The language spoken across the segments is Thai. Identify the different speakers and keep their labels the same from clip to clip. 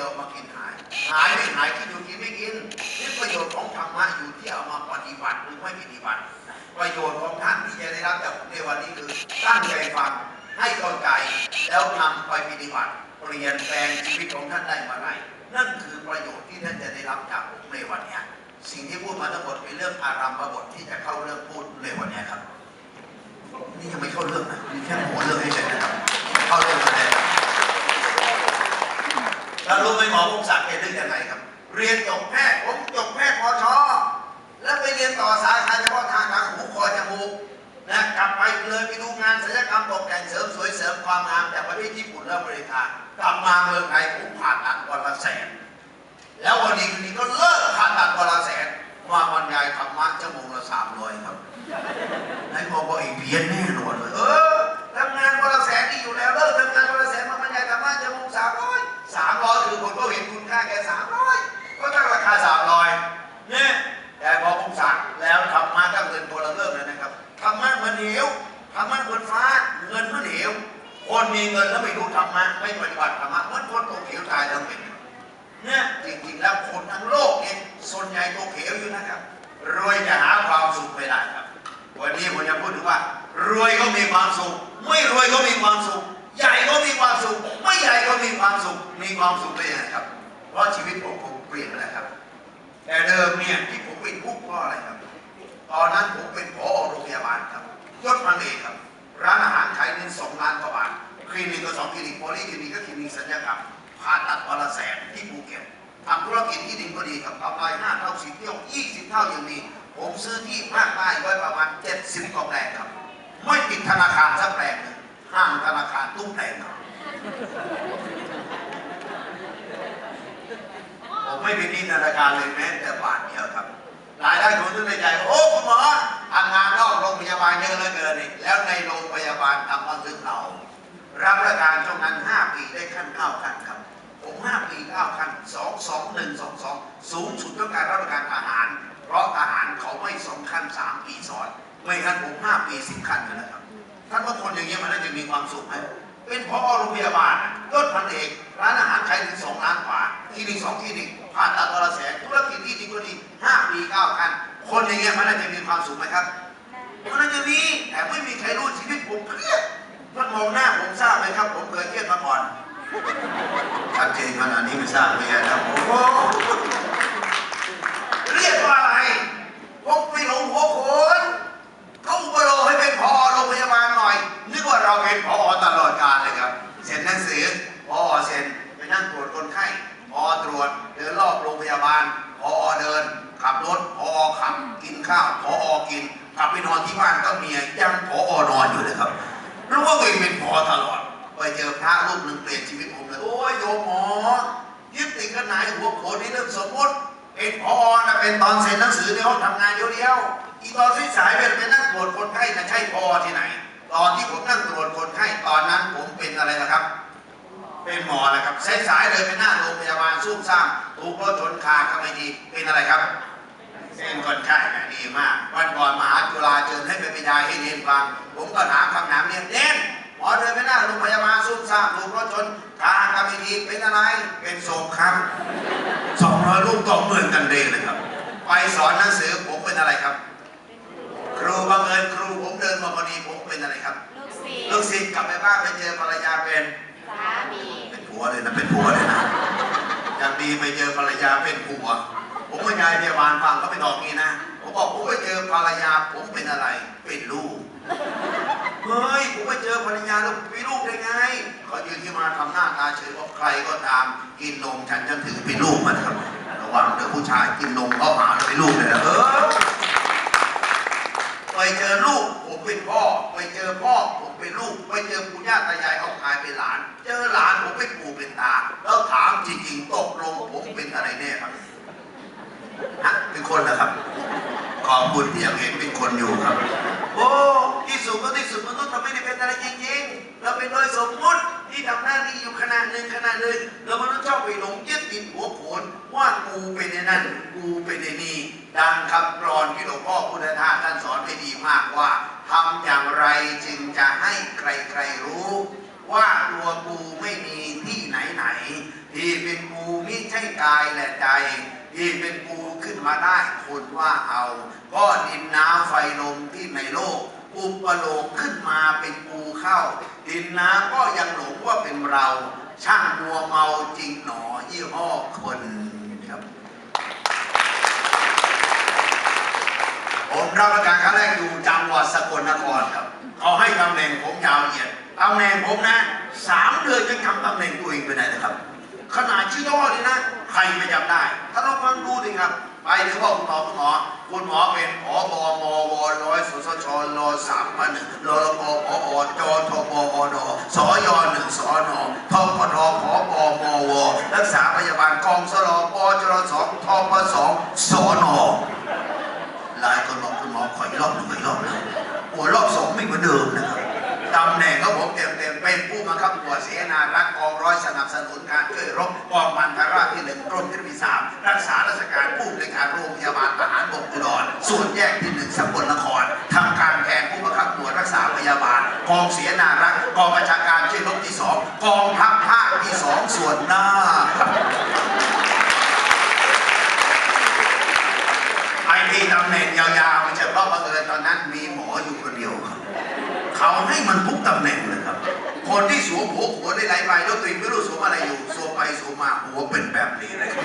Speaker 1: ดียวมากินหาย หายไม่หายกินอยู่กินไม่กินนี่ประโยชน์ของธรรมะอยู่ที่เอามาปฏิบัติหรือไม่ปฏิบัติ ประโยชน์ของท่านที่จะได้รับจากผมในวันนี้คือตั้งใจฟังให้เข้าใจแล้วนำไปปฏิบัติเปลี่ยนแปลงชีวิตของท่านได้มื่อไหร่นั่นคือประโยชน์ที่ท่านจะได้รับจากผมในวันนี้สิ่งที่พูดมาทั้งหมดเป็นเรื่องอารามบทที่จะเข้าเรื่องพูดในวันนี้ครับ นี่ยังไม่เข้าเรื่องนะนี่แค่หัวเรื่องเฉยๆนะครับเข้าเรื่องมาแล้ว แล้วรู้ไหมหมอพงศักดิ์แกนึกยังไงครับ เรียนจบแพทย์ผมจบแพทย์พอชอแล้วไปเรียนต่อสาขาเฉพาะทางทางหูคอจมูกนะกลับไปเลยไปดูงานศัลยกรรมตกแต่งเสริมสวยเสริมความงามจากประเทศญี่ปุ่นและอเมริกากลับมาเมืองไทยผมผ่าตัดวันละแสน แล้ววันนี้คืนนี้ก็เลิกผ่าตัดวันละแสนมาบรรยายธรรมะชั่วโมงละสามร้อยครับนายบอกว่าไอ้เพี้ยนแน่นอนเลย แค่สามร้อยก็ตั้งราคาสามร้อยเนี่ยแต่พอผมสั่งแล้วธรรมะก็เงินตัวละเริ่มเลยนะครับธรรมะมันเหนียวธรรมะเหมือนฟ้าเงินมันเหนียวคนมีเงินแล้วไม่รู้ธรรมะไม่ปฏิบัติธรรมะเหมันคนตกเขียวตายทั้งเป็นเนี่ยจริงๆแล้วคนทั้งโลกเนี่ยส่วนใหญ่ตัวเขียวอยู่นะครับรวยจะหาความสุขไม่ได้ครับ วันนี้ผมจะพูดถึงว่า รวยก็มีความสุข ไม่รวยก็มีความสุข ใหญ่ก็มีความสุข ไม่ใหญ่ก็มีความสุข มีความสุขได้ยังไงครับ ลี่ยนไปแล้วครับ แต่เดิมเนี่ยที่ผมเป็นผู้พราะอะไรครับ ตอนนั้นผมเป็นผอโรงพยาบาลครับยศพันเอกครับ ร้านอาหารขายเงินสองล้านกว่าบาทคลินิกก็สองคลินิกโพลีคลินิกก็คลินิกสัญญกรรมผ่าตัดวันละแสนที่ภูเก็ตทำธุรกิจที่ดินก็ดีครับกำไรห้าเท่าสิบเท่ายี่สิบเท่ายังมีผมซื้อที่ภาคใต้ไว้ประมาณเจ็ดสิบกว่าแปลงครับ ไม่ติดธนาคารสักแปลงหนึ่งห้างธนาคารทุกแปลงครับ ผม ไม่เป็นหนี้ธนาคารเลยแม้แต่บาทเดียวครับรายได้ผมนึกในใจโอ้คุณหมอทำงานนอกโรงพยาบาลเยอะเหลือเกินนี่แล้วในโรงพยาบาลทำมาซึ่งเรารับราชการช่วงนั้น5ปีได้ขั้น9ขั้นครับผม5ปี9ขั้น2 2 1 2 2 สูงสุดต้องการรับราชการทหาร เพราะทหารเขาไม่สองขั้น3ปีซ้อนไม่งั้นผม5ปี10ขั้นเลยนะครับท่านว่าคนอย่างนี้ยมันน่าจะมีความสุขไหมเป็นพอโรงพยาบาลอะยศพันเอกร้านอาหารขายถึงสองล้านกว่าคลินิกสองคลินิก ผ่าตัดวันละแสนธุรกิจที่ดีก็ดีห้าปีเก้าพันคนอย่างเงี้ยมันน่าจะมีความสุขไหมครับมันน่าจะมีแต่ไม่มีใครรู้ชีวิตผมเครียดท่านมองหน้าผมทราบไหมครับ ผมเคยเครียดมาก่อนชัดเจนขนาดนี้ไม่ทราบเลยนะครับโอ้เครียดว่าอะไรผมไม่รู้ รอบโรงพยาบาลพอเดิน ขับรถพอขับกินข้าวพอกินกลับไปนอนที่บ้านก็เมียยังพอนอนอยู่เลยครับรู้ว่าตัวเองเป็นพอตลอดไปเจอพระรูปหนึ่งเปลี่ยนชีวิตผมเลยโอ้ยโยมหมอยึดติดกันไหนหัวโขนในเรื่องสมมติเป็นพอนะเป็นตอนเซ็นหนังสือในห้องทำงานเดียวๆอีตอนที่สายเป็นไปนั่งตรวจคนไข้นะใช่พอที่ไหน ตอนที่ผมนั่งตรวจคนไข้ตอนนั้นผมเป็นอะไรนะครับ เป็นหมอนะครับสายๆเลยไปหน้าโรงพยาบาลซุ่มซ่ามถูกรถชนขาก็ไม่ดีเป็นอะไรครับเป็นคนไข้นะดีมาก วันก่อนมหาจุฬาเชิญให้เป็นบิดาให้เรียนฟัง ผมก็ถามคำถามเนี่ยเด่นหมอเดินไปหน้าโรงพยาบาลซุ่มซ่ามถูกรถชนขาก็ไม่ดีเป็นอะไรเป็นโศกครับสองร้อยลูกก็เหมือนกันเลยนะครับ ไปสอนหนังสือผมเป็นอะไรครับ ครูบังเอิญครูผมเดินมาพอดีผมเป็นอะไรครับ
Speaker 2: ลูกศิษ
Speaker 1: ลูก
Speaker 2: ย์
Speaker 1: ศิษย์กลับไปบ้านไปเจอภรรยาเป็น
Speaker 2: สามี
Speaker 1: เป็นผัวเลยนะเป็นผัวเลยนะจากดีไปเจอภรรยาเป็นผัว ผมก็ยายพยาบาลฟังก็ไม่บอกงี้นะผมบอกผมไปเจอภรรยาผมเป็นอะไร เป็นลูกเฮ้ยผมไปเจอภรรยาแล้วมีลูกได้ไงเขายืนที่มาทำหน้าตาเฉยบอกใครก็ตามกินนมฉันจะถือเป็นลูกมันครับระวังเดี๋ยวผู้ชายกินนมเขาหาว่าเป็นลูกเลยนะเออ ไปเจอลูกผมเป็นพ่อไปเจอพ่อผมเป็นลูกไปเจอปู่ย่าตายายเขากลายเป็นหลาน เจอหลานผมเป็นปู่เป็นตา แล้วถามจริงๆตกลงผมเป็นอะไรแน่ครับฮะเป็นคนนะครับ ขอบคุณที่ยังเห็นเป็นคนอยู่ครับ โอ้ที่สุดก็ที่สุดมนุษย์เราไม่ได้เป็นอะไรจริงๆ เราเป็นโดยสมมุติที่ทำหน้าที่อยู่ขนาดหนึ่งขนาดหนึ่งแล้วมนุษย์ชอบไปหลงยึดติดหัวโขนว่ากูเป็นในนั่นกูเป็นในนี่ดังคำกรอนที่หลวงพ่อพุทธทาสท่านสอน มากว่าทำอย่างไรจึงจะให้ใครๆรู้ ว่าตัวกูไม่มีที่ไหนๆที่เป็นกูไมิใช่กายและใจที่เป็นกูขึ้นมาได้คนว่าเอาก็ดินน้ำไฟลมที่ในโลกอุปโลกขึ้นมาเป็นกูเข้า ดินน้ำก็ยังหลงว่าเป็นเรา ช่างมัวเมาจริงหนอยี่ห้อคนครับ ผมรับราชการครั้งแรกอยู่จังหวัดสกลนครครับเขาให้ตำแหน่งผมยาวเหยียดตำแหน่งผมนะสามเดือนยังจำตำแหน่งตัวเองไปไหนนะครับ ขนาดชื่อย่อนี่นะ ใครไม่จำได้ ถ้าเราฟังดูดิครับ ไปถึงบอกคุณหมอคุณหมอคุณหมอเป็นผบมวร้อยสสชรสามพันหนึ่งรลกพอจทบอนสยหนึ่งสอนทพทพบมวรักษาพยาบาลกองสลปจรสองทปสองสน หลายคนบอกคุณหมอขออีกรอบหนึ่งขออีกรอบหนึ่งหัวรอบสองไม่เหมือนเดิมนะครับตำแหน่งของผมเต็มๆเป็นผู้บังคับหมวดเสนารักกองร้อยสนับสนุนการช่วยรบกองมันธราที่หนึ่งกรมที่ที่สามรักษาราชการผู้ ได้หลายใบแล้วตัวเองไม่รู้สวมอะไรอยู่สวมไปสวมมาหัวเป็นแบบนี้เลยครับ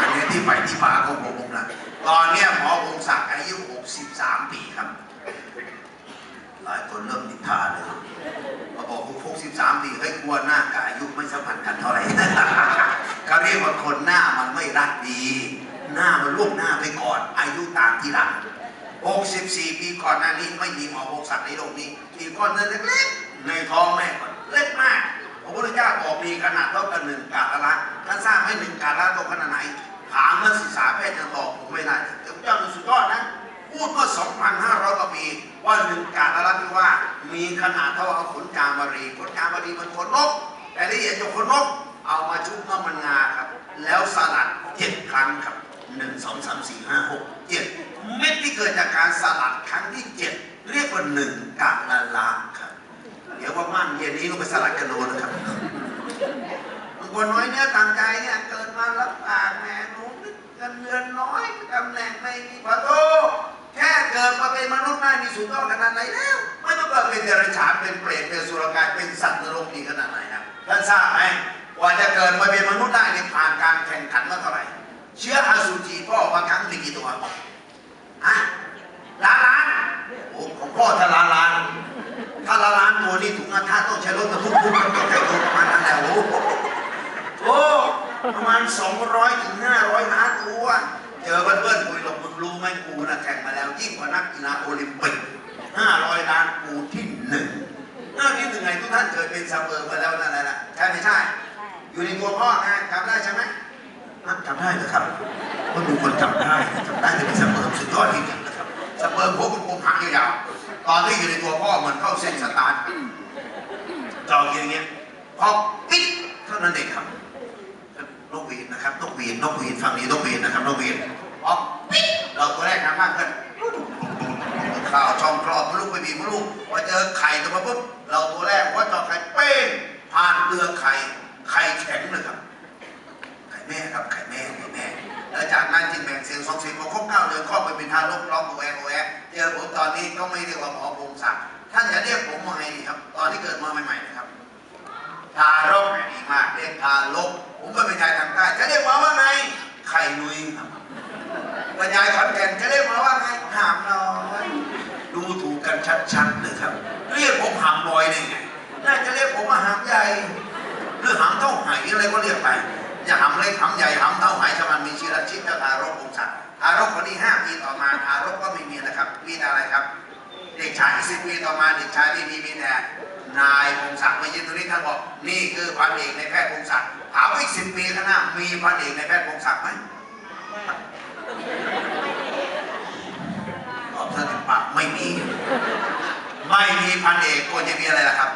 Speaker 1: อันนี้ที่ไปที่มาของผมนะตอนเนี้ยหมอพงศักดิ์อายุ 63 ปีครับ หลายคนเริ่มนิทานเลยมาบอกผม63 ปีเฮ้กลัวหน้ากับอายุไม่สัมพันธ์กันเท่าไหร่เขาเรียกว่าคนหน้ามันไม่รักดี หน้ามันล่วงหน้าไปก่อน อายุตามทีหลัง 64 ปีก่อนหน้านี้ไม่มีหมอพงศักดิ์ในโลกนี้อีกก้อนเนื้อเล็กๆในท้องแม่ก่อนเล็กมาก พระพุทธเจ้าบอกมีขนาดเท่ากับหนึ่งกาละละท่านทราบไหมหนึ่งกาละตรงขนาดไหน ถามนักศึกษาแพทย์จะตอบผมไม่ได้แต่พระเจ้าสุดยอดนะพูดเมื่อ 2,500 กว่าปีว่าหนึ่งกาละละที่ว่ามีขนาดเท่ากับขนจามรีขนจามรีมันขนนกแต่ละเอียดจะขนนกเอามาชุบน้ำมันงาครับ แล้วสลัดเจ็ดครั้งครับหนึ่งสองสามสี่ห้าหกเจ็ดเม็ดที่เกิดจากการสลัดครั้งที่เจ็ดเรียกว่าหนึ่งกะละลา เดี๋ยวว่ามั่นเย็นนี้ก็ไปสลัดกันโดนนะครับบางคนน้อยเนื้อต่างใจเนี่ยเกิดมารับปากแม่หนูเงินเดือนน้อยตำแหน่งไม่มีขอโทษแค่เกิดมาเป็นมนุษย์ได้มีสูงยอดขนาดไหนแล้วไม่ต้องเกิดเป็นเดรัจฉานเป็นเปรตเป็นสุรกายเป็นสัตว์นรกดีขนาดไหนครับท่านทราบไหมกว่าจะเกิดมาเป็นมนุษย์ได้เนี่ผ่านการแข่งขันมาเท่าไหร่ เชื้ออสุจิพ่อบางครั้งมีกี่ตัวฮะล้านล้านโอ้ของพ่อจะล้านล้าน ถ้าละล้านตั วนี่ถุงอาทาต้องใช้รถบรรทุกพุ่งมันต้องใช้ตัวประมาณนั้นแหละโอ้โหโอ้ประมาณ 200ถึง500ล้านตัวเจอเพื่อนๆคุยหรอกมึงรู้ไหมกูนะแข่งมาแล้วยิ่งกว่านักกีฬาโอลิมปิก500ล้านกูที่หนึ่งน่าคิดถึงไงทุกท่านเคยเป็นซัมเบอร์มาแล้วนั่นแหละใช่ไม่ใช่ อยู่ในตัวพ่อนะจำได้ใช่ไหมอะจำได้เหรอครับก็ดูคนจำได้จำได้จะเป็นซัมเบอร์สุดยอดจริงๆนะครับซัมเบอร์หัวกลมๆหางยาวๆตอนที่อยู่ในตัวพ่อเหมือนเข้าเส้นสตาร์ท จออย่างเงี้ยพอปิ๊กเท่านั้นเองครับนกหวีดนะครับนกหวีดนกหวีดฝั่งนี้นกหวีดนะครับนกหวีดพอปิ๊กเราตัวแรกทำมากขึ้นข่าวช่องคลอดมะลูกไปบีบมะลูกพอเจอไข่ตัวมาปุ๊บเราตัวแรกว่าจอไข่เป้งผ่านเปลือกไข่ไข่แข็งเลยครับไข่แม่ครับไข่แม่ไข่แม่แล้วจากนั้นจึงแบ่งเสียงสองเสียงพอครบเก้าเดือนคลอดไปเป็นทารกร้องโอแอโอแอเจอผมตอนนี้ก็ไม่เรียกว่าหมอพงศักดิ์ท่านจะเรียกผมว่าไงดีครับ ตอนที่เกิดมาใหม่ๆ นะครับทารกดีมากเรียกทารกผมก็เป็นชายทางใต้จะเรียกมาว่าไงไข่นุยครับบรรยายขอนแก่นจะเรียกมาว่าไงหามน้อยดูถูกกันชัดๆเลยครับ เรียกผมหามลอยได้ไงน่าจะเรียกผมว่าหามใหญ่หรือหำเท่าไหอะไรก็เรียกไปอย่าหำเล็กหำใหญ่หำเท่าไหชมันมีชีรชิตเจ้าทารกองค์สัตว์ทารกคนนี้ห้าปีต่อมาทารกก็ไม่มีนะครับมีอะไรครับ เด็กชายสิบปีต่อมาเด็กชายที่มีมีแต่ นายพงศักดิ์มายืนตรงนี้ท่านบอกนี่คือพันเอกในแพทย์พงศักดิ์ถามว่าอีกสิบปีข้างหน้ามีพันเอกในแพทย์พงศักดิ์ไหมตอบท่านปากไม่มี ไม่มีพันเอกควรจะมีอะไรล่ะครับ